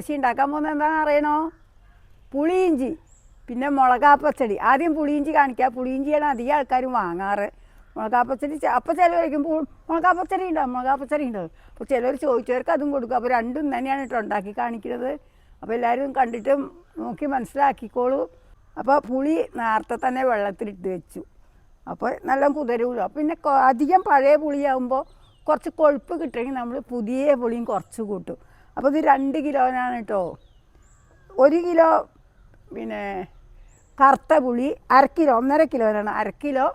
മുത്തശ്ശി ഉണ്ടാക്കാൻ പോകുന്നത് എന്താണെന്ന് അറിയണോ? പുളിയിഞ്ചി. പിന്നെ മുളകാപ്പച്ചടി. ആദ്യം പുളിയിഞ്ചി കാണിക്കുക പുളിയിഞ്ചിയാണ് അധികം ആൾക്കാരും വാങ്ങാറ്. മുളകാപ്പച്ചടി അപ്പോൾ "പു- മുളകാപ്പച്ചടി ഉണ്ടാവും മുളകാപ്പച്ചടി ഉണ്ടാവും അപ്പോൾ ചിലർ ചോദിച്ചവർക്ക് അതും കൊടുക്കും. അപ്പോൾ രണ്ടും തന്നെയാണ് കേട്ടോ ഉണ്ടാക്കി കാണിക്കുന്നത് അപ്പോൾ എല്ലാവരും കണ്ടിട്ട് നോക്കി മനസ്സിലാക്കിക്കോളൂ. അപ്പോൾ പുളി നേരത്തെ തന്നെ വെള്ളത്തിലിട്ട് വെച്ചു. അപ്പോൾ നല്ല കുതിരൂലോ. പിന്നെ അധികം പഴയ പുളിയാകുമ്പോൾ കുറച്ച് കൊഴുപ്പ് കിട്ടണമെങ്കിൽ നമ്മൾ പുതിയ പുളിയും കുറച്ച് കൂട്ടും. അപ്പോൾ ഇത് രണ്ട് കിലോനാണ് കേട്ടോ ഒരു കിലോ പിന്നെ കറുത്ത പുളി അര കിലോ ഒന്നര കിലോനാണ്. അര കിലോ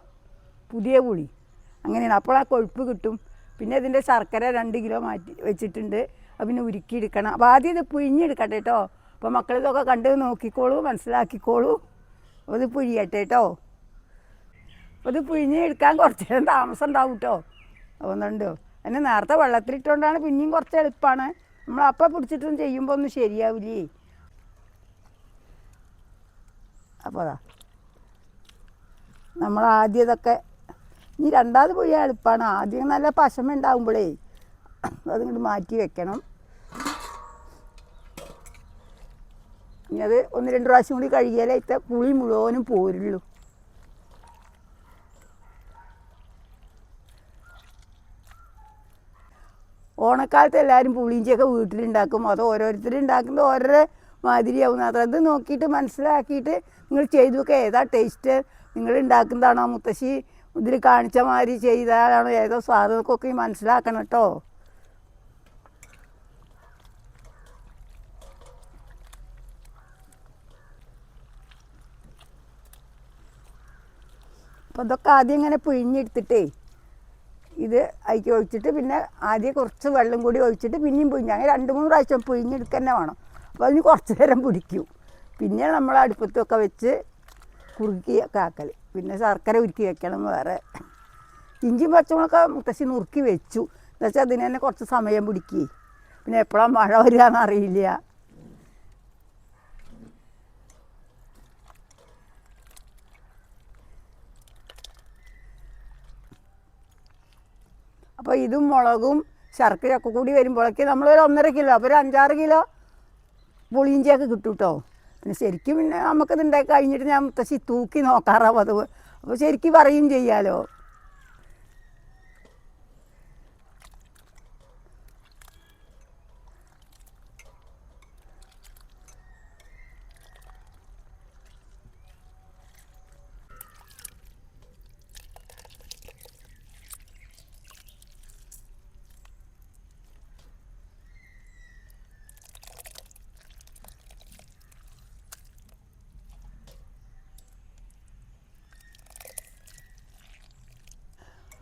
പുതിയ പുളി. അങ്ങനെയാണ്. അപ്പോൾ ആ കൊഴുപ്പ് കിട്ടും. പിന്നെ ഇതിന്റെ ശർക്കര രണ്ട് കിലോ മാറ്റി വെച്ചിട്ടുണ്ട്. അപ്പം പിന്നെ ഉരുക്കിയെടുക്കണം. അപ്പോൾ ആദ്യം ഇത് പിഴിഞ്ഞെടുക്കട്ടെ കേട്ടോ അപ്പോൾ മക്കൾ ഇതൊക്കെ കണ്ട് നോക്കിക്കോളൂ മനസ്സിലാക്കിക്കോളൂ. അപ്പോൾ ഇത് പിഴിയട്ടെ കേട്ടോ അപ്പോൾ ഇത് പിഴിഞ്ഞെടുക്കാൻ കുറച്ച് നേരം താമസം ഉണ്ടാവും കേട്ടോ അതുകൊണ്ടുണ്ടോ എന്നെ നേരത്തെ വെള്ളത്തിലിട്ടുകൊണ്ടാണ് പിന്നെയും കുറച്ച് എളുപ്പമാണ് നമ്മൾ അപ്പം പിടിച്ചിട്ടും ചെയ്യുമ്പോൾ ഒന്നും ശരിയാവില്ലേ അപ്പോൾ അതാ. നമ്മൾ ആദ്യം ഇതൊക്കെ ഇനി രണ്ടാമത് പോയി എളുപ്പമാണ് ആദ്യം നല്ല പശമ ഉണ്ടാകുമ്പോഴേ അതിങ്ങോട്ട് മാറ്റി വെക്കണം. ഇനി അത് ഒന്ന് രണ്ട് പ്രാവശ്യം കൂടി കഴുകിയാലേ ഇത്ത പുളി മുഴുവനും പോരുള്ളൂ. ഓണക്കാലത്ത് എല്ലാവരും പുളിയിഞ്ചിയൊക്കെ വീട്ടിലുണ്ടാക്കും. അത് ഓരോരുത്തർ ഉണ്ടാക്കുന്നത് ഓരോരോ മാതിരിയാവും. അത് നോക്കിയിട്ട് മനസ്സിലാക്കിയിട്ട് നിങ്ങൾ ചെയ്തു നോക്കുക ഏതാ ടേസ്റ്റ് നിങ്ങൾ ഉണ്ടാക്കുന്നതാണോ? മുത്തശ്ശി ഇതിൽ കാണിച്ച മാതിരി ചെയ്താലാണോ? ഏതോ സ്വാദമൊക്കെ മനസ്സിലാക്കണം കേട്ടോ. അപ്പോൾ ഇതൊക്കെ ആദ്യം ഇങ്ങനെ പിഴിഞ്ഞെടുത്തിട്ടേ ഇത് അതിക്ക് ഒഴിച്ചിട്ട് പിന്നെ ആദ്യം കുറച്ച് വെള്ളം കൂടി ഒഴിച്ചിട്ട് പിന്നെയും പിഴിഞ്ഞ്. അങ്ങനെ രണ്ട് മൂന്ന് പ്രാവശ്യം പിഴിഞ്ഞെടുക്കുക തന്നെ വേണം. അപ്പോൾ അതിന് കുറച്ച് നേരം പിടിക്കും. പിന്നെ നമ്മൾ അടുപ്പത്തൊക്കെ വെച്ച് കുറുക്കി ഒക്കെ ആക്കൽ പിന്നെ ശർക്കര ഉരുക്കി വെക്കണം വേറെ. ഇഞ്ചി പച്ചമുളകൊക്കെ മുത്തശ്ശി നുറുക്കി വെച്ചു. എന്നുവെച്ചാൽ അതിന് തന്നെ കുറച്ച് സമയം പിടിക്കുകയും പിന്നെ എപ്പോഴാണ് മഴ വരിക അറിയില്ല അപ്പോൾ ഇതും മുളകും ശർക്കരയൊക്കെ കൂടി വരുമ്പോഴേക്ക് നമ്മളൊരു ഒന്നര കിലോ അപ്പോൾ ഒരു അഞ്ചാറ് കിലോ പുളിയിഞ്ചിയൊക്കെ കിട്ടും കേട്ടോ പിന്നെ ശരിക്കും പിന്നെ നമുക്കിത് ഉണ്ടാക്കി കഴിഞ്ഞിട്ട് ഞാൻ മുത്തശ്ശി തൂക്കി നോക്കാറാവും അത്. അപ്പോൾ ശരിക്കും പറയും ചെയ്യാലോ.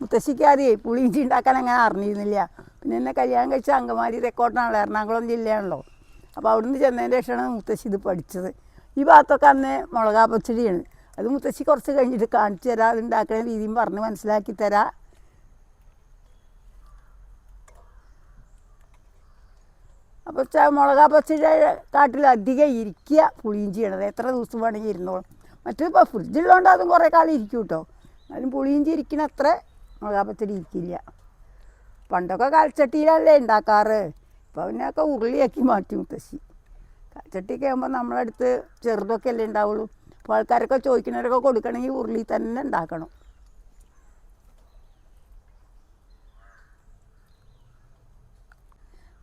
മുത്തശ്ശിക്ക് ആദ്യമേ പുളിയിഞ്ചി ഉണ്ടാക്കാൻ അങ്ങനെ അറിഞ്ഞിരുന്നില്ല. പിന്നെ എന്നെ കല്യാണം കഴിച്ച അങ്കമാലി തെക്കോട്ടാണല്ലോ എറണാകുളം ജില്ലയാണല്ലോ. അപ്പോൾ അവിടുന്ന് ചെന്നതിന്റെ ശേഷമാണ് മുത്തശ്ശി ഇത് പഠിച്ചത്. ഈ ഭാഗത്തൊക്കെ അന്ന് മുളകാ പച്ചടിയാണ് അത് മുത്തശ്ശി കുറച്ച് കഴിഞ്ഞിട്ട് കാണിച്ചു തരാം അത് ഉണ്ടാക്കുന്ന രീതിയും പറഞ്ഞ് മനസ്സിലാക്കി തരാം. അപ്പോൾ മുളകാ പച്ചടി കാട്ടിൽ അധികം ഇരിക്കുക പുളിയിഞ്ചിയാണത് എത്ര ദിവസം വേണമെങ്കിൽ ഇരുന്നോളും. മറ്റേ ഇപ്പോൾ ഫ്രിഡ്ജിലുള്ളതുകൊണ്ട് അതും കുറേ കാലം ഇരിക്കും കേട്ടോ എന്നാലും പുളിയിഞ്ചി ഇരിക്കണ ഇരിക്കില്ല പണ്ടൊക്കെ കാൽച്ചട്ടിയിലല്ലേ ഉണ്ടാക്കാറ് ഇപ്പോൾ പിന്നെയൊക്കെ ഉരുളിയാക്കി മാറ്റി മുത്തശ്ശി. കാൽച്ചട്ടിയൊക്കെ ആകുമ്പോൾ നമ്മളടുത്ത് ചെറുതൊക്കെ അല്ലേ ഉണ്ടാവുള്ളൂ അപ്പോൾ ആൾക്കാരൊക്കെ ചോദിക്കുന്നവരൊക്കെ കൊടുക്കണമെങ്കിൽ ഉരുളി തന്നെ ഉണ്ടാക്കണം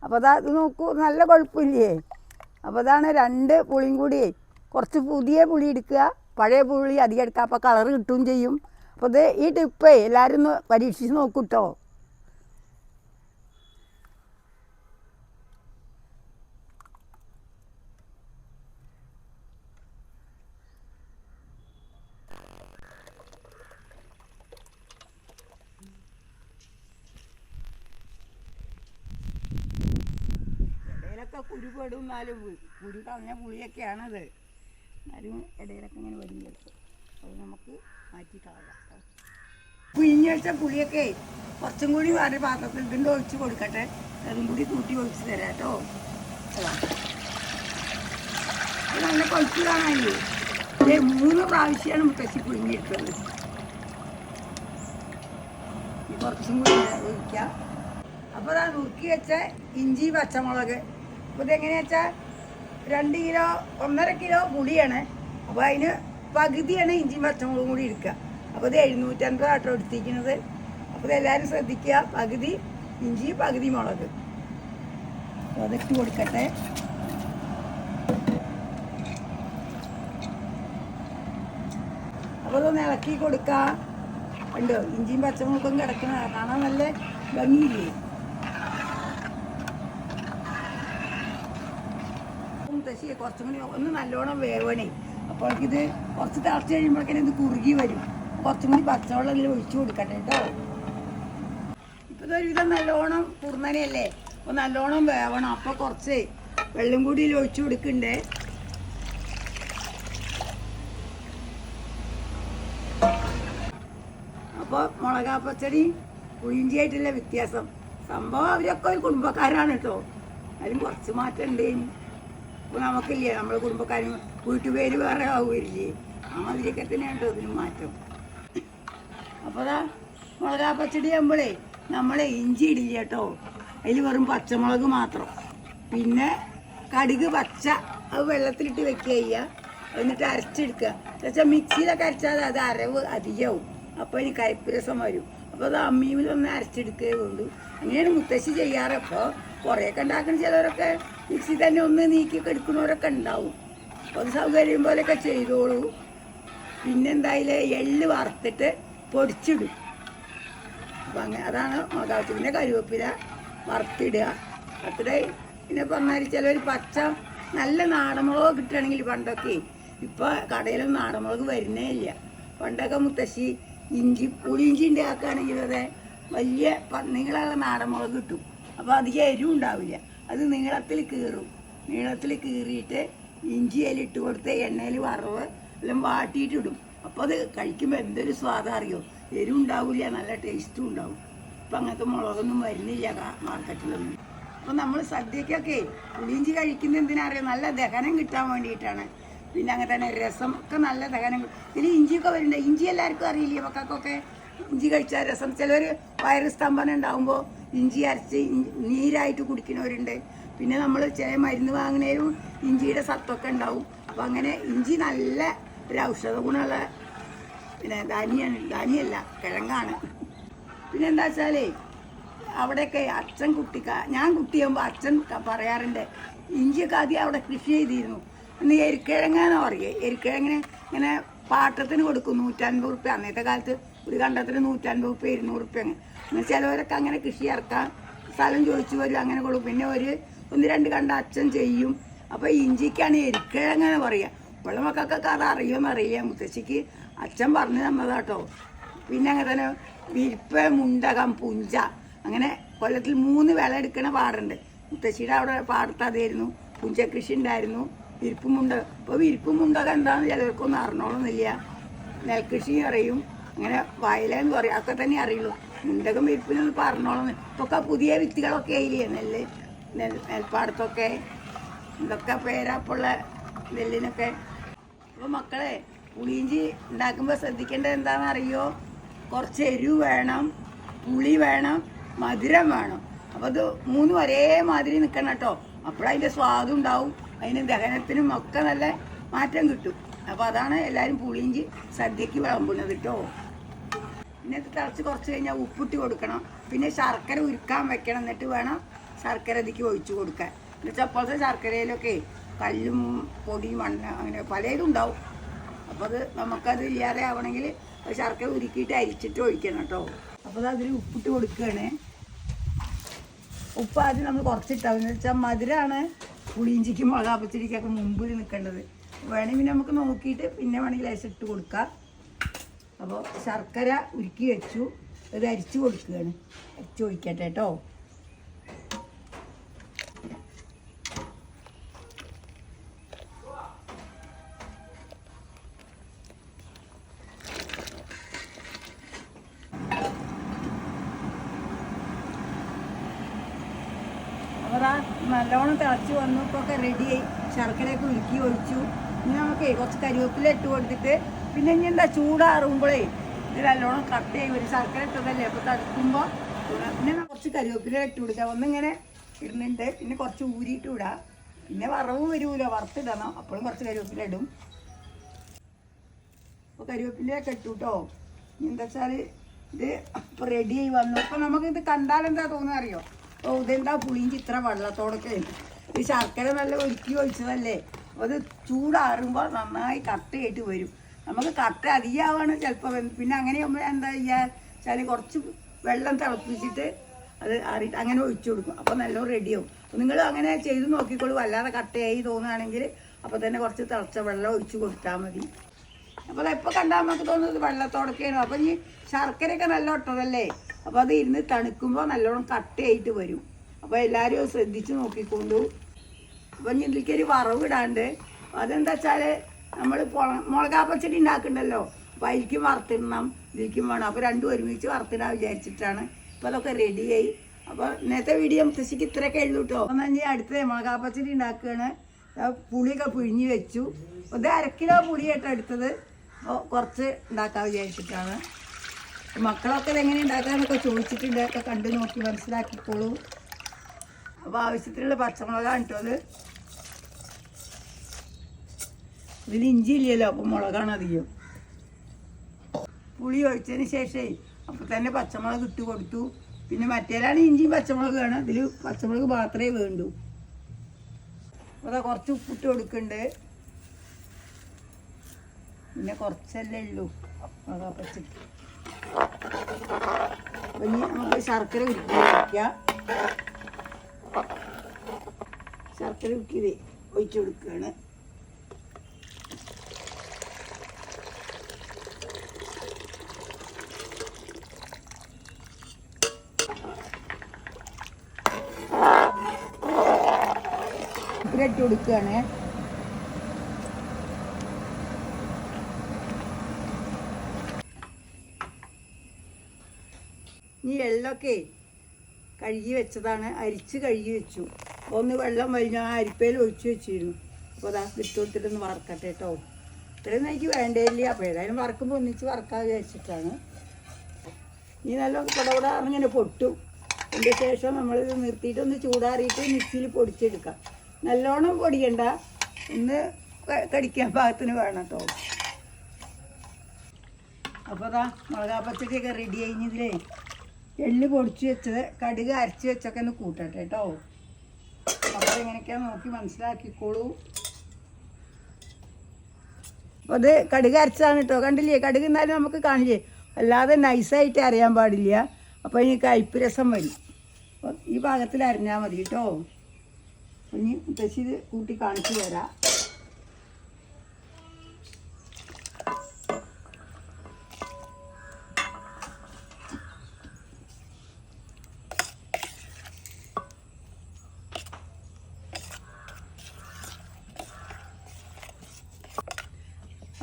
അപ്പോൾ അതാ ഇത് നോക്കൂ നല്ല കുഴപ്പമില്ലേ അപ്പോൾ അതാണ് രണ്ട് പുളിയും കൂടി. കുറച്ച് പുതിയ പുളി എടുക്കുക. പഴയ പുളി അധികം എടുക്കുക അപ്പോൾ കളർ കിട്ടുകയും ചെയ്യും. അപ്പോൾ ഇത് ഈ ടിപ്പേ എല്ലാവരും ഒന്ന് പരീക്ഷിച്ച് നോക്കൂട്ടോ. ഇടയിലൊക്കെ കുരു പെടും എന്നാലും കുരു കളഞ്ഞ പുളിയൊക്കെയാണത്. എന്നാലും ഇടയിലൊക്കെ ഇങ്ങനെ വലിയ അത് നമുക്ക് മാറ്റി കളയാം ഇങ്ങനത്തെ പുളിയൊക്കെ കുറച്ചും കൂടി വേറെ പാത്രത്തിൽ ഇതിന്റെ ഒഴിച്ച് കൊടുക്കട്ടെ. അതും കൂടി കൂട്ടി ഒഴിച്ച് തരാം കേട്ടോ. നല്ല കൊഴിച്ച് കാണാനില്ലേ? മൂന്ന് പ്രാവശ്യമാണ് മുത്തശ്ശി ഇനി കുറച്ചും കൂടി ഒഴിക്കാം. അപ്പോൾ അതാ നുറുക്കി വെച്ച ഇഞ്ചി പച്ചമുളക്. അപ്പോൾ ഇതെങ്ങനെയാ വെച്ചാൽ രണ്ട് കിലോ ഒന്നര കിലോ പുളിയാണ്. അപ്പോൾ അതിന് പകുതിയാണ് ഇഞ്ചിയും പച്ചമുളകും കൂടി എടുക്കുക അപ്പോൾ ഇത് എഴുന്നൂറ്റൻപത് ആട്ടോ എടുത്തിരിക്കുന്നത്. അപ്പോൾ ഇതെല്ലാവരും ശ്രദ്ധിക്കുക. പകുതി ഇഞ്ചി പകുതി മുളക്. അതിട്ട് കൊടുക്കട്ടെ. അപ്പോൾ അതൊന്ന് ഇളക്കി കൊടുക്കുക കണ്ടോ? ഇഞ്ചിയും പച്ചമുളകും കിടക്കണ കാണാൻ നല്ല ഭംഗിയില്ലേ? മുത്തശ്ശി കുറച്ചും കൂടി ഒന്ന് നല്ലോണം വേവണേ. അപ്പോൾ ഇത് കുറച്ച് തിളച്ച് കഴിയുമ്പോഴേക്കും ഇത് കുറുകി വരും. കുറച്ചും കൂടി പച്ചവെള്ളം ഇതിൽ ഒഴിച്ചു കൊടുക്കട്ടെ കേട്ടോ ഇപ്പൊ ഇത് ഒരുവിധം നല്ലോണം കുറുന്നനെയല്ലേ? അപ്പോൾ നല്ലോണം വേവണം. അപ്പോൾ കുറച്ച് വെള്ളം കൂടി ഒഴിച്ചു കൊടുക്കണ്ടേ. അപ്പോൾ മുളകാ പച്ചടി പുളിയിഞ്ചിയായിട്ടുള്ള വ്യത്യാസം. സംഭവം അവരൊക്കെ ഒരു കുടുംബക്കാരാണ് കേട്ടോ അതിലും കുറച്ച് മാറ്റം അപ്പോൾ നമുക്കില്ലേ? നമ്മളെ കുടുംബക്കാരും വീട്ടുപേര് വേറെ ആവുകയില്ലേ? ആ മതിരിയൊക്കെ തന്നെയാട്ടോ ഇതിന് മാറ്റം. അപ്പോൾ അതാ മുളകാ പച്ചടി ആകുമ്പോഴേ നമ്മളെ ഇഞ്ചി ഇടില്ല കേട്ടോ. അതിൽ വെറും പച്ചമുളക് മാത്രം. പിന്നെ കടുക് പച്ച അത് വെള്ളത്തിലിട്ട് വെക്കുക ചെയ്യുക. എന്നിട്ട് അരച്ചെടുക്കുക. എന്നുവെച്ചാൽ മിക്സിയിലൊക്കെ അരച്ചാൽ അത് അരവ് അധികമാവും. അപ്പോൾ ഇനി കയ്പ്പ് രസം വരും. അപ്പോൾ അത് അമ്മിയിലൊന്ന് അരച്ചെടുക്കുകയേ ഉള്ളൂ. അങ്ങനെയാണ് മുത്തശ്ശി ചെയ്യാറ്. അപ്പോൾ കുറേയൊക്കെ ഉണ്ടാക്കുന്ന ചിലവരൊക്കെ മിക്സി തന്നെ ഒന്ന് നീക്കിയൊക്കെ എടുക്കുന്നവരൊക്കെ ഉണ്ടാവും. അത് സൗകര്യം പോലെയൊക്കെ ചെയ്തോളൂ. പിന്നെന്തായാലും എള്ള് വറുത്തിട്ട് പൊടിച്ചിടും. അപ്പം അങ്ങനെ അതാണ് മുളകാവത്തി പിന്നെ കരുവേപ്പില വറുത്തിടുക. അത്രേ. പിന്നെ പറഞ്ഞാൽ ചിലവർ പച്ച നല്ല നാടൻമുളക് കിട്ടുകയാണെങ്കിൽ പണ്ടൊക്കെ ഇപ്പോൾ കടയിലും നാടൻമുളക് വരുന്നേ ഇല്ല. പണ്ടൊക്കെ മുത്തശ്ശി ഇഞ്ചി പുളിയിഞ്ചി ഉണ്ടാക്കുകയാണെങ്കിൽ അതെ വലിയ പന്നികളുള്ള നാടൻമുളക് കിട്ടും. അപ്പോൾ അധികം എരിവ് ഉണ്ടാവില്ല. അത് നീളത്തിൽ കീറും. നീളത്തിൽ കീറിയിട്ട് ഇഞ്ചി ഇട്ട് കൊടുത്ത് എണ്ണയിൽ വറവ് എല്ലാം വാട്ടിയിട്ടിടും അപ്പോൾ അത് കഴിക്കുമ്പോൾ എന്തൊരു സ്വാദം അറിയോ? എരിവ് ഉണ്ടാവില്ല നല്ല ടേസ്റ്റും ഉണ്ടാവും. ഇപ്പം അങ്ങനത്തെ മുളകൊന്നും വരുന്നില്ല മാർക്കറ്റിലൊന്നും. അപ്പം നമ്മൾ സദ്യക്കൊക്കെ പുളിയിഞ്ചി കഴിക്കുന്നത് എന്തിനാ അറിയോ? നല്ല ദഹനം കിട്ടാൻ വേണ്ടിയിട്ടാണ്. പിന്നെ അങ്ങനെ തന്നെ രസം ഒക്കെ നല്ല ദഹനം. ഇതിൽ ഇഞ്ചിയൊക്കെ വരുന്നുണ്ട്. ഇഞ്ചി എല്ലാവർക്കും അറിയില്ലേ മക്കൾക്കൊക്കെ? ഇഞ്ചി കഴിച്ചാൽ രസം. ചിലർ വയറ് സ്തംഭനം ഉണ്ടാകുമ്പോൾ ഇഞ്ചി അരച്ച് നീരായിട്ട് കുടിക്കുന്നവരുണ്ട്. പിന്നെ നമ്മൾ ചില മരുന്ന് വാങ്ങുന്നതിനും ഇഞ്ചിയുടെ സത്തൊക്കെ ഉണ്ടാവും. അപ്പം അങ്ങനെ ഇഞ്ചി നല്ല ഒരു ഔഷധ ഗുണമുള്ള പിന്നെ ധാന്യാണ് ധാന്യമല്ല കിഴങ്ങാണ്. പിന്നെ എന്താ വെച്ചാലേ അവിടെയൊക്കെ അച്ഛൻ കുട്ടിക്ക ഞാൻ കുട്ടിയാകുമ്പോൾ അച്ഛൻ പറയാറുണ്ട് ഇഞ്ചിയൊക്കെ ആദ്യം അവിടെ കൃഷി ചെയ്തിരുന്നു. ഇന്ന് എരിക്കിഴങ്ങാന്ന് പറയുക എരിക്കിഴങ്ങിന് ഇങ്ങനെ പാട്ടത്തിന് കൊടുക്കും നൂറ്റൻപത് റുപ്യ. അന്നത്തെ കാലത്ത് ഒരു കണ്ടത്തിന് നൂറ്റൻപത് ഉപ്പ് ഇരുന്നൂറ് ഉപ്പ് അങ്ങനെ ചിലവരൊക്കെ അങ്ങനെ കൃഷി ഇറക്കാം സ്ഥലം ചോദിച്ചു വരും അങ്ങനെ കൊടുക്കും പിന്നെ ഒരു ഒന്ന് രണ്ട് കണ്ട അച്ഛൻ ചെയ്യും. അപ്പോൾ ഇഞ്ചിക്കാണ് എരിക്കഴങ്ങനെ പറയുക ഇപ്പോഴും മക്കൾക്കൊക്കെ അത് അറിയുമെന്ന് അറിയാം. മുത്തശ്ശിക്ക് അച്ഛൻ പറഞ്ഞു തന്നതാട്ടോ. പിന്നെ അങ്ങനെ തന്നെ വിരിപ്പ് മുണ്ടകം പുഞ്ച അങ്ങനെ കൊല്ലത്തിൽ മൂന്ന് വിള എടുക്കണ പാടുണ്ട്. മുത്തശ്ശിയുടെ അവിടെ പാടത്ത് അതായിരുന്നു. പുഞ്ച കൃഷി ഉണ്ടായിരുന്നു. വിരിപ്പ് മുണ്ട ഇപ്പോൾ വിരിപ്പ് മുണ്ടകം എന്താണെന്ന് ചിലവർക്കൊന്നും അറിഞ്ഞോളുന്നില്ല നെൽകൃഷി അറിയും. അങ്ങനെ വയലെന്ന് പറയും. അതൊക്കെ തന്നെ അറിയുള്ളൂ. മുണ്ടകം വിരിപ്പിനൊന്ന് പറഞ്ഞോളൂ. ഇപ്പൊക്കെ പുതിയ വിത്തുകളൊക്കെ ആയില്ലേ? നെല്ല് നെൽ നെൽപ്പാടത്തൊക്കെ. ഇതൊക്കെ പേരാപ്പുള്ള നെല്ലിനൊക്കെ. അപ്പോൾ മക്കളെ പുളിയിഞ്ചി ഉണ്ടാക്കുമ്പോൾ ശ്രദ്ധിക്കേണ്ടത് എന്താണെന്ന് അറിയോ കുറച്ച് എരിവ് വേണം പുളി വേണം മധുരം വേണം. അപ്പോൾ അത് മൂന്നും ഒരേ മാതിരി നിൽക്കണം കേട്ടോ. അപ്പോഴതിന്റെ സ്വാദും ഉണ്ടാവും. അതിന് ദഹനത്തിനും ഒക്കെ നല്ല മാറ്റം കിട്ടും. അപ്പോൾ അതാണ് എല്ലാവരും പുളിയിഞ്ചി സദ്യക്ക് വിളമ്പുന്നത് കേട്ടോ. പിന്നെ ഇത് തിളച്ച് കുറച്ച് കഴിഞ്ഞാൽ ഉപ്പിട്ട് കൊടുക്കണം. പിന്നെ ശർക്കര ഉരുക്കാൻ വെക്കണം. എന്നിട്ട് വേണം ശർക്കര ഇതിക്ക് ഒഴിച്ചു കൊടുക്കാൻ. എന്നുവെച്ചാൽ അപ്പോഴത്തെ ശർക്കരയിലൊക്കെ കല്ലും പൊടിയും മണ്ണ അങ്ങനെ പലതും ഉണ്ടാവും. അപ്പോൾ അത് നമുക്കത് ഇല്ലാതെ ആവണമെങ്കിൽ ശർക്കര ഉരുക്കിയിട്ട് അരിച്ചിട്ട് ഒഴിക്കണം കേട്ടോ. അപ്പോൾ അത് അതിൽ ഉപ്പിട്ട് കൊടുക്കുകയാണ് ഉപ്പ് ആദ്യം നമ്മൾ കുറച്ചിട്ടാവും എന്ന് വെച്ചാൽ മധുരമാണ് പുളിയിഞ്ചിക്കും മുളകാപ്പച്ചടിക്കൊക്കെ മുമ്പിൽ നിൽക്കേണ്ടത് വേണമെങ്കിൽ നമുക്ക് നോക്കിയിട്ട് പിന്നെ വേണമെങ്കിൽ ലേശം ഇട്ട് കൊടുക്കാം. അപ്പോൾ ശർക്കര ഉരുക്കി വെച്ചു. ഇത് അരിച്ചു കൊടുക്കുകയാണ്. അരിച്ചു ഒഴിക്കട്ടെ കേട്ടോ നല്ലോണം തിളച്ച് വന്നു ഒക്കെ റെഡിയായി ശർക്കരയൊക്കെ ഉരുക്കി ഒഴിച്ചു. ഇനി നമുക്ക് കുറച്ച് കരിവേപ്പില ഇട്ട് കൊടുത്തിട്ട് പിന്നെ ഇനി എന്താ ചൂടാറുമ്പോഴേ ഇത് നല്ലോണം കട്ടയായി ഒരു ശർക്കര ഇട്ടതല്ലേ? അപ്പോൾ തടുക്കുമ്പോൾ പിന്നെ കുറച്ച് കരിവേപ്പില ഇട്ട് കൊടുക്കുക ഒന്നിങ്ങനെ ഇടുന്നുണ്ട്. പിന്നെ കുറച്ച് ഊരിയിട്ട് വിടാം പിന്നെ വറവ് വരൂല. വറുത്തിടണം. അപ്പോഴും കുറച്ച് കരിവേപ്പില ഇടും. അപ്പോൾ കരിവേപ്പിലൊക്കെ ഇട്ടു കേട്ടോ എന്താ വെച്ചാൽ ഇത് ഇപ്പോൾ റെഡി ആയി വന്നു. അപ്പോൾ നമുക്ക് ഇത് കണ്ടാൽ എന്താ തോന്നുക അറിയോ? ഓ ഇതെന്താ പുളിഞ്ചി ഇത്ര വെള്ളത്തോടൊക്കെ? ഈ ശർക്കര നല്ല ഒരുക്കി ഒഴിച്ചതല്ലേ? അത് ചൂടാറുമ്പോൾ നന്നായി കട്ടയായിട്ട് വരും. നമുക്ക് കറക്റ്റ് അധികമാവാണ് ചിലപ്പോൾ പിന്നെ അങ്ങനെ ആകുമ്പോൾ എന്താ ചെയ്യുക വെച്ചാൽ കുറച്ച് വെള്ളം തിളപ്പിച്ചിട്ട് അത് അറി അങ്ങനെ ഒഴിച്ചു കൊടുക്കും. അപ്പോൾ നല്ലോണം റെഡിയാവും അപ്പോൾ നിങ്ങൾ അങ്ങനെ ചെയ്ത് നോക്കിക്കോളൂ. വല്ലാതെ കട്ടയായി തോന്നുകയാണെങ്കിൽ അപ്പോൾ തന്നെ കുറച്ച് തിളച്ച വെള്ളം ഒഴിച്ചു കൊടുത്താൽ മതി. അപ്പോൾ എപ്പോൾ കണ്ടാൽ നമുക്ക് തോന്നുന്നത് വെള്ളത്തോടൊക്കെയാണ്. അപ്പോൾ ഈ ശർക്കരയൊക്കെ നല്ല ഒട്ടതല്ലേ? അപ്പോൾ അത് ഇരുന്ന് തണുക്കുമ്പോൾ നല്ലോണം കട്ടയായിട്ട് വരും. അപ്പോൾ എല്ലാവരും ശ്രദ്ധിച്ച് നോക്കിക്കൊണ്ടു. അപ്പം ഇനി ഇതിലേക്കൊരു വറവ് ഇടാണ്ട്. അതെന്താ വെച്ചാൽ നമ്മൾ മുളകാപ്പച്ചടി ഉണ്ടാക്കണ്ടല്ലോ. അപ്പോൾ അതിലേക്കും വറുത്തിടണം ഇതിലേക്കും വേണം. അപ്പോൾ രണ്ടും ഒരുമിച്ച് വറുത്തിടാൻ വിചാരിച്ചിട്ടാണ്. അപ്പോൾ അതൊക്കെ റെഡിയായി അപ്പോൾ ഇന്നത്തെ വീഡിയോ മുത്തശ്ശിക്ക് ഇത്രയൊക്കെ ഉള്ളൂ കേട്ടോ അപ്പം ഞാൻ അടുത്തത് മുളകാപ്പച്ചടി ഉണ്ടാക്കുകയാണ് ദാ പുളിയൊക്കെ പിഴിഞ്ഞ് വെച്ചു. കിലോ പുളിയായിട്ട് എടുത്തത്. അപ്പോൾ കുറച്ച് ഉണ്ടാക്കാൻ വിചാരിച്ചിട്ടാണ്. മക്കളൊക്കെ എങ്ങനെ ഉണ്ടാക്കാന്നൊക്കെ ചോദിച്ചിട്ടുണ്ട്. ഒക്കെ കണ്ടു നോക്കി മനസ്സിലാക്കിക്കോളൂ. അപ്പോൾ ആവശ്യത്തിനുള്ള പച്ചമുളകാണ് കേട്ടോ അത് ഇതിൽ ഇഞ്ചി ഇല്ലല്ലോ അപ്പം മുളകാണ് അധികം. പുളി ഒഴിച്ചതിന് ശേഷമേ അപ്പം തന്നെ പച്ചമുളക് ഇട്ട് കൊടുത്തു. പിന്നെ മറ്റേലാണ് ഇഞ്ചിയും പച്ചമുളക് വേണം ഇതിൽ പച്ചമുളക് മാത്രമേ വേണ്ടു. അപ്പോൾ കുറച്ച് ഉപ്പിട്ട് കൊടുക്കുന്നുണ്ട് പിന്നെ കുറച്ചല്ലേ ഉള്ളൂ. അതാ പച്ച നമുക്ക് ശർക്കര ഉരുക്കി വയ്ക്കാം ശർക്കര ഉരുക്കി ഒഴിച്ചു കൊടുക്കുകയാണ് ശർക്കര ഇട്ട് കൊടുക്കുകയാണ്. ഈ എള്ളൊക്കെ കഴുകി വെച്ചതാണ്. അരിച്ച് കഴുകി വെച്ചു. ഒന്ന് വെള്ളം വലിഞ്ഞ. ആ അരിപ്പയിൽ ഒഴിച്ചു വെച്ചിരുന്നു. അപ്പോൾ അതാ ഇട്ടുകൊടുത്തിട്ടൊന്ന് വറക്കട്ടെ കേട്ടോ ഇത്രയൊന്നും എനിക്ക് വേണ്ടതില്ല അപ്പോൾ ഏതായാലും വറക്കുമ്പോൾ ഒന്നിച്ച് വറക്കാൻ വിചാരിച്ചിട്ടാണ്. ഇനി നല്ല പടപട ഇങ്ങനെ പൊട്ടും. അതിന്റെ ശേഷം നമ്മളിത് നിർത്തിയിട്ടൊന്ന് ചൂടാറിയിട്ട് മിക്സിയിൽ പൊടിച്ചെടുക്കാം. നല്ലോണം പൊടിയണ്ട. ഒന്ന് കടിക്കാൻ പാകത്തിന് വേണം കേട്ടോ അപ്പോൾ അതാ മുളകാപ്പച്ചടിയൊക്കെ റെഡി കഴിഞ്ഞതിലേ എള്ളി പൊടിച്ച് വെച്ചത് കടുക് അരച്ച് വെച്ചൊക്കെ ഒന്ന് കൂട്ടട്ടെ കേട്ടോ അപ്പോൾ എങ്ങനെയൊക്കെയാ നോക്കി മനസ്സിലാക്കിക്കോളൂ. അപ്പോൾ അത് കടുക് അരച്ചതാണ് കേട്ടോ കണ്ടില്ലേ? കടുക് എന്നാലും നമുക്ക് കാണില്ലേ? അല്ലാതെ നൈസായിട്ട് അറിയാൻ പാടില്ല. അപ്പോൾ ഇനി കയ്പ്പ് രസം വരും. ഈ ഭാഗത്തിൽ അരിഞ്ഞാൽ മതി കേട്ടോ ഇനി മുത്തശ്ശി കൂട്ടി കാണിച്ചു തരാം.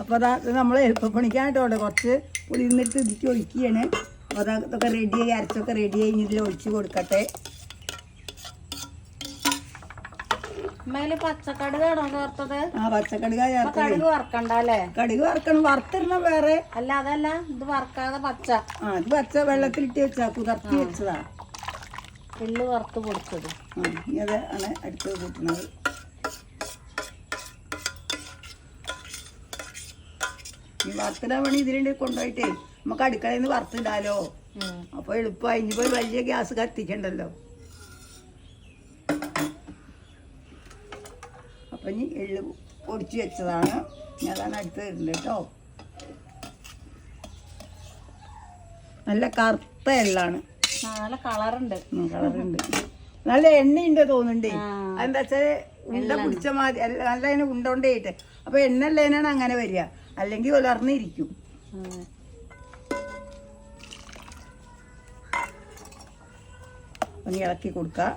അപ്പോൾ അതാ നമ്മൾ എളുപ്പപ്പണിക്കാനായിട്ടോ കുറച്ച് പുളി നിന്നിട്ട് ഇതിക്ക് ഒഴിക്കുകയാണ് അപ്പോൾ അതൊക്കെ റെഡിയായി അരച്ചൊക്കെ റെഡിയായി ഇതിൽ ഒഴിച്ച് കൊടുക്കട്ടെ. മേലെ പച്ചക്കടുകാണോ ചേർത്തത് ആ പച്ചക്കടുക കടുക് വറക്കണ്ട അല്ലേ? കടുക് വറുക്കണം. വറുത്തിടണം വേറെ. അല്ല അതല്ല ഇത് വറക്കാതെ പച്ച. ആ ഇത് പച്ച വെള്ളത്തിലിട്ട് വെച്ചാ കുതിർത്തി വെച്ചതാ. എള്ളു വറുത്ത് പൊടിച്ചത് ആ ഇനി അത് ആണ് അടുത്തത് കൂട്ടുന്നത്. ഈ വറുത്തിടാൻ വേണ്ടി ഇതിലുണ്ട് കൊണ്ടുപോയിട്ടേ. നമുക്ക് അടുക്കളയിൽ നിന്ന് വറുത്തിടാലോ. അപ്പൊ അപ്പോൾ എളുപ്പമായി പോയി വലിയ ഗ്യാസ് കത്തിക്കണ്ടല്ലോ. അപ്പം ഇനി എള്ള് പൊടിച്ച് വെച്ചതാണ്. ഞാൻ അതാണ് അടുത്ത് തരുന്നത് കേട്ടോ. നല്ല കറുത്ത എള്ളാണ്. നല്ല കളറുണ്ട്. കളറുണ്ട്. നല്ല എണ്ണയുണ്ട് തോന്നുന്നുണ്ടേ. അതെന്താ വെച്ചാൽ ഉണ്ട പിടിച്ച മാതിരി അല്ല നല്ല അതിന് ഉണ്ട ഉണ്ടയിട്ട് അപ്പൊ എണ്ണ ഉള്ളതിനാണ് അങ്ങനെ വരിക. അല്ലെങ്കിൽ ഉലർന്നിരിക്കും. ഒന്ന് ഇളക്കി കൊടുക്കുക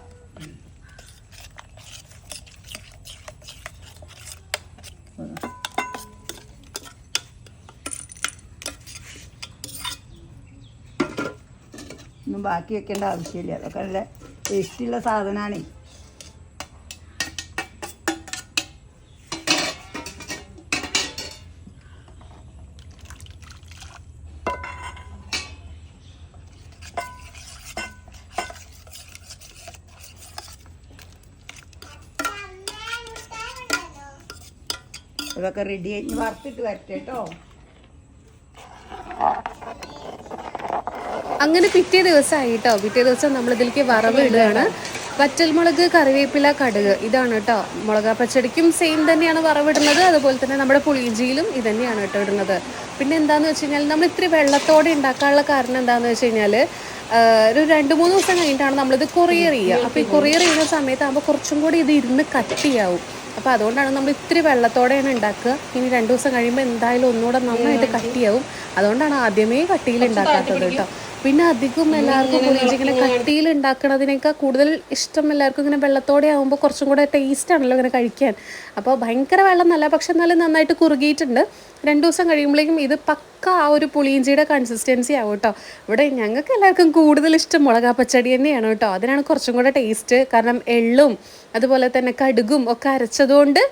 ഒന്നും ബാക്കി വെക്കേണ്ട ആവശ്യമില്ല. അതൊക്കെ നല്ല ടേസ്റ്റുള്ള സാധനമാണ് ഇതൊക്കെ റെഡി ആയി. വറുത്തിട്ട് വരട്ടെ കേട്ടോ അങ്ങനെ പിറ്റേ ദിവസമായി കേട്ടോ പിറ്റേ ദിവസം നമ്മളിതിലേക്ക് വറവ് ഇടുകയാണ് വറ്റൽമുളക് കറിവേപ്പില കടുക്. ഇതാണ് കേട്ടോ മുളക് പച്ചടിക്കും സെയിം തന്നെയാണ് വറവിടുന്നത്. അതുപോലെ തന്നെ നമ്മുടെ പുളിയിഞ്ചിയിലും ഇത് തന്നെയാണ് കേട്ടോ ഇടുന്നത്. പിന്നെ എന്താണെന്ന് വെച്ച് കഴിഞ്ഞാൽ നമ്മൾ ഇത്തിരി വെള്ളത്തോടെ ഉണ്ടാക്കാനുള്ള കാരണം എന്താണെന്ന് വെച്ച് കഴിഞ്ഞാൽ ഒരു രണ്ട് മൂന്ന് ദിവസം കഴിഞ്ഞിട്ടാണ് നമ്മളിത് കൊറിയർ ചെയ്യുക. അപ്പോൾ ഈ കൊറിയർ ചെയ്യുന്ന സമയത്താകുമ്പോൾ കുറച്ചും കൂടി ഇത് ഇരുന്ന് കട്ടിയാവും അപ്പോൾ അതുകൊണ്ടാണ് നമ്മൾ ഇത്തിരി വെള്ളത്തോടെയാണ് ഉണ്ടാക്കുക. ഇനി രണ്ട് ദിവസം കഴിയുമ്പോൾ എന്തായാലും ഒന്നുകൂടെ നന്നായിട്ട് കട്ടിയാവും. അതുകൊണ്ടാണ് ആദ്യമേ കട്ടിയിൽ ഉണ്ടാക്കാത്തത് കേട്ടോ. പിന്നെ അധികം എല്ലാവർക്കും ഇങ്ങനെ കട്ടിയിൽ ഉണ്ടാക്കണതിനേക്കാൾ കൂടുതൽ ഇഷ്ടം എല്ലാവർക്കും ഇങ്ങനെ വെള്ളത്തോടെ ആകുമ്പോൾ കുറച്ചും കൂടെ ടേസ്റ്റ് ആണല്ലോ ഇങ്ങനെ കഴിക്കാൻ. അപ്പോൾ ഭയങ്കര വെള്ളം നല്ല പക്ഷെ എന്നാലും നന്നായിട്ട് കുറുകിയിട്ടുണ്ട്. രണ്ട് ദിവസം കഴിയുമ്പോഴേക്കും ഇത് പക്ക ആ ഒരു പുളിയിഞ്ചിയുടെ കൺസിസ്റ്റൻസി ആവും കേട്ടോ ഇവിടെ ഞങ്ങൾക്ക് എല്ലാവർക്കും കൂടുതൽ ഇഷ്ടം മുളകാ പച്ചടി തന്നെയാണ് കേട്ടോ അതിനാണ് കുറച്ചും കൂടെ ടേസ്റ്റ് കാരണം എള്ളും അതുപോലെ തന്നെ കടുകും ഒക്കെ അരച്ചതുകൊണ്ട്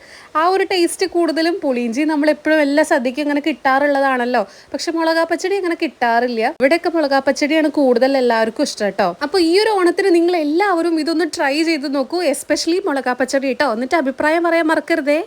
ആ ഒരു ടേസ്റ്റ് കൂടുതലും പുളിയിഞ്ചി നമ്മൾ എപ്പോഴും എല്ലാ സദ്യക്കും അങ്ങനെ കിട്ടാറുള്ളതാണല്ലോ. പക്ഷെ മുളകാ പച്ചടി അങ്ങനെ കിട്ടാറില്ല. ഇവിടെയൊക്കെ മുളകാ പച്ചടിയാണ് കൂടുതൽ എല്ലാവർക്കും ഇഷ്ടം കേട്ടോ അപ്പോൾ ഈ ഒരു ഓണത്തിന് നിങ്ങൾ എല്ലാവരും ഇതൊന്ന് ട്രൈ ചെയ്ത് നോക്കൂ എസ്പെഷ്യലി മുളകാ പച്ചടി കേട്ടോ എന്നിട്ട് അഭിപ്രായം പറയാൻ മറക്കരുതേ.